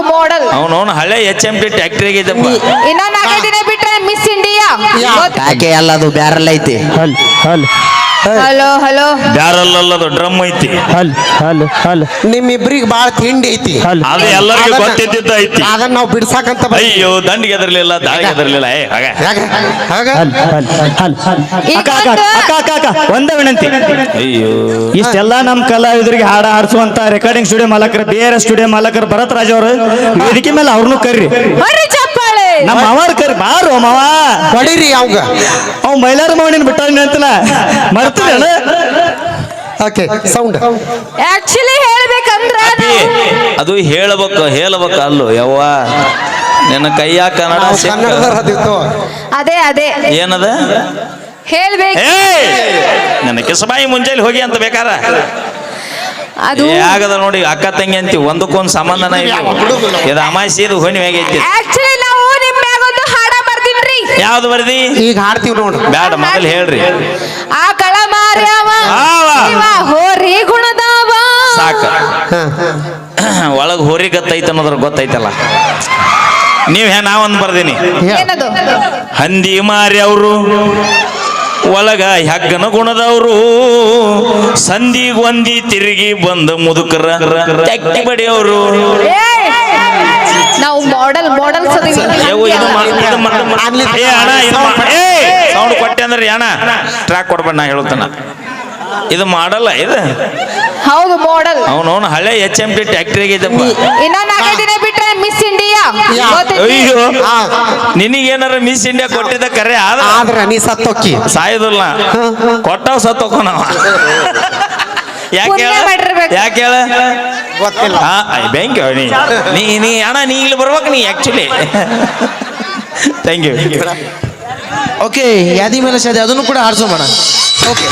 ಹೌದು ಮಾಡೆಲ್ ಅವನವನು ಹಳೆ ಎಚ್ ಎಂ ಟಿ ಟ್ಯಾಕ್ಟ್ರಿಗೆ ಇದ್ದಪ್ಪ. ಇನ್ನ ನಾಲ್ಕೈದು ದಿನ ಬಿಟ್ರೆ ಮಿಸ್ ಇಂಡಿಯಾ ಯಾಕೆ? ಅಲ್ಲ ಅದು ಬ್ಯಾರಲ್ ಐತಿ. ಹಲ್ ಹಲ್. Hello hello. ಬ್ಯಾರಲ್ಲದು ಡ್ರಮ್ ಐತಿ. ಹಲ್ ಹಲ್ ಹಲ್. ನಿಮ್ಮಿಬ್ರಿಗೆ ಬಾಳ ತಿಂಡಿ ಐತಿ. ಹಲ್. ಅದು ಎಲ್ಲರಿಗೂ ಗೊತ್ತಿದ್ದಿದ್ದು ಗೊತ್ತಿದ್ದ ಐತಿ. ಅದನ್ನ ನಾವು ಬಿಡ್ಸಾಕಂತ ಬಂದ್ವಿ. ಅಯ್ಯೋ ದಂಡಿಗೆ ಎದರ್ಲಿಲ್ಲ ದಾಳಿಗೆ ಎದರ್ಲಿಲ್ಲ ಏ ಹಾಗ ಯಾಕೆ? ಹಾಗ ಹಲ್ ಹಲ್ ಹಲ್ ಹಲ್ ಅಕ್ಕ ಅಕ್ಕ ಅಕ್ಕ ಅಕ್ಕ ಅಕ್ಕ ಒಂದೇ ವಿನಂತಿ. ಅಯ್ಯೋ. ಇಷ್ಟೆಲ್ಲ ನಮ್ಮ ಕಲಾವಿದರಿಗೆ ಹಾಡ ಹಾಡಿಸುವಂತ ರೆಕಾರ್ಡಿಂಗ್ ಸ್ಟುಡಿಯೋ ಮಾಲಕರು ಬೇರೆ ಸ್ಟುಡಿಯೋ ಮಾಲಕರು ಭರತ್ ರಾಜ್ ಅವರು ವೇದಿಕೆ ಮೇಲೆ ಅವ್ರನ್ನೂ ಕರ್ರಿ. ಬರ್ರಿ ನಮ್ಮ ಮಾವಾರ್ ಕರಿ ಬಾರು ಮಾವ. ಹೊಡಿರಿ ಅವಂಗ. ಅವ್ ಮೈಲಾರ ಮಾವನಿನ ಬಿಟ್ಟ ಅಂತಲ್ಲ. ಮರ್ತೀರಣ ಓಕೆ ಸೌಂಡ್ ಆಕ್ಚುಲಿ ಹೇಳ್ಬೇಕಂದ್ರ ಅದು ಹೇಳಬೇಕು ಹೇಳಬೇಕು ಅಲ್ಲೋ ಯವ್ವ. ನಿನ್ನ ಕೈಯ ಕನ್ನಡ ಅದೇ ಅದೇ. ಏನದ? ಹೇಳ್ಬೇಕು. ನನ್ನ ಕಿಸಬಾಯಿ ಮುಂಜಾನೆ ಹೋಗಿ ಅಂತ ಬೇಕಾರ? ಅದು ಆಗದ ನೋಡಿ ಅಕ್ಕ ತಂಗಿ ಅಂತೀವಿ. ಒಂದಕ್ಕೊಂದು ಸಂಬಂಧನ ಇಲ್ಲ. ಇದು ಅಮಾಸಿ ಇದು ಹೊಣಿ ಆಗೈತಿ ಆಕ್ಚುಲಿ ನಾವು ನಿಮ್ ಮ್ಯಾಗ ಒಂದು ಹಾಡ ಬರ್ತೀನ್ರಿ ಯಾವ್ದು ಬರ್ದಿ ಈಗ ಹಾಡ್ತೀವಿ ನೋಡ್ರಿ. ಬ್ಯಾಡ ಮೊದಲು ಹೇಳ್ರಿ. ಆ ಕಳ ಮಾರ್ಯಾವ ಹೋರಿ ಗುಣದವ. ಸಾಕ. ಹಾ. ಒಳಗ್ ಹೋರಿ ಗತ್ತೈತೆ ಅನ್ನೋದ್ರ ಗೊತ್ತೈತಲ್ಲ. ನೀವ್ ಹೇ ನಾವೊಂದು ಬರ್ದೀನಿ. ಏನದು? ಹಂದಿ ಮಾರಿ ಅವರು ಒಳಗ ಹೆಗ್ಗನ ಗುಣದವರು ಸಂಧಿ ಒಂದಿ ತಿರುಗಿ ಬಂದ ಮುದುಕರ ತೆಕ್ಕಿ ಬಡಿಯವರು! ನಾವು ಮಾಡೆಲ್ ಮಾಡೆಲ್ ಸೌಂಡ್ ಕೊಟ್ಟೆ ಅಂದ್ರೆ ಅಣ್ಣ ಟ್ರ್ಯಾಕ್ ಕೊಡ್ಬೇಡ ನಾ ಹೇಳ್ತಾನ. ಇದು ಮಾಡಲ್ಲ ಇದು? ಹೌದು ಮಾಡೆಲ್ ಅವನವನು ಹಳೆ ಎಚ್ ಎಂ ಟಿ ಟ್ಯಾಕ್ಟ್ರಿಗೆ ಇದ್ದಪ್ಪ. ಇನ್ನ ನಾಲ್ಕೈದು ದಿನ ಬಿಟ್ರೆ ಮಿಸ್ ಇಂಡಿಯಾ ಅಯ್ಯೋ. ಹಾ. ನಿನಗೇನಾರ ಮಿಸ್ ಇಂಡಿಯಾ ಕೊಟ್ಟಿದ್ದ ಕರೆ ಆದ್ರೆ? ನೀ ಸತ್ತೊಕ್ಕಿ ಸಾಯುದಿಲ್ಲ. ಕೊಟ್ಟವ್ ಸತ್ತೋಕೋನವ ಯಾಕೆ ಪುಣ್ಯ ಹೇಳ? ಮಾಡಿರ್ಬೇಕು. ಯಾಕೆ ಹೇಳ? ಗೊತ್ತಿಲ್ಲ. ಹಾ ಬೆಂಕ್ ನೀ ನೀ ನೀ ಅಣ್ಣ ನೀ ಇಲ್ಲಿ ಬರ್ಬೇಕು ನೀ ಆಕ್ಚುಲಿ ಥ್ಯಾಂಕ್ ಯು ಓಕೆ ಯಾದಿ ಮೇಲೆ ಶಾದಿ ಅದನ್ನು ಕೂಡ ಆಡ್ಸೋಣ ಓಕೆ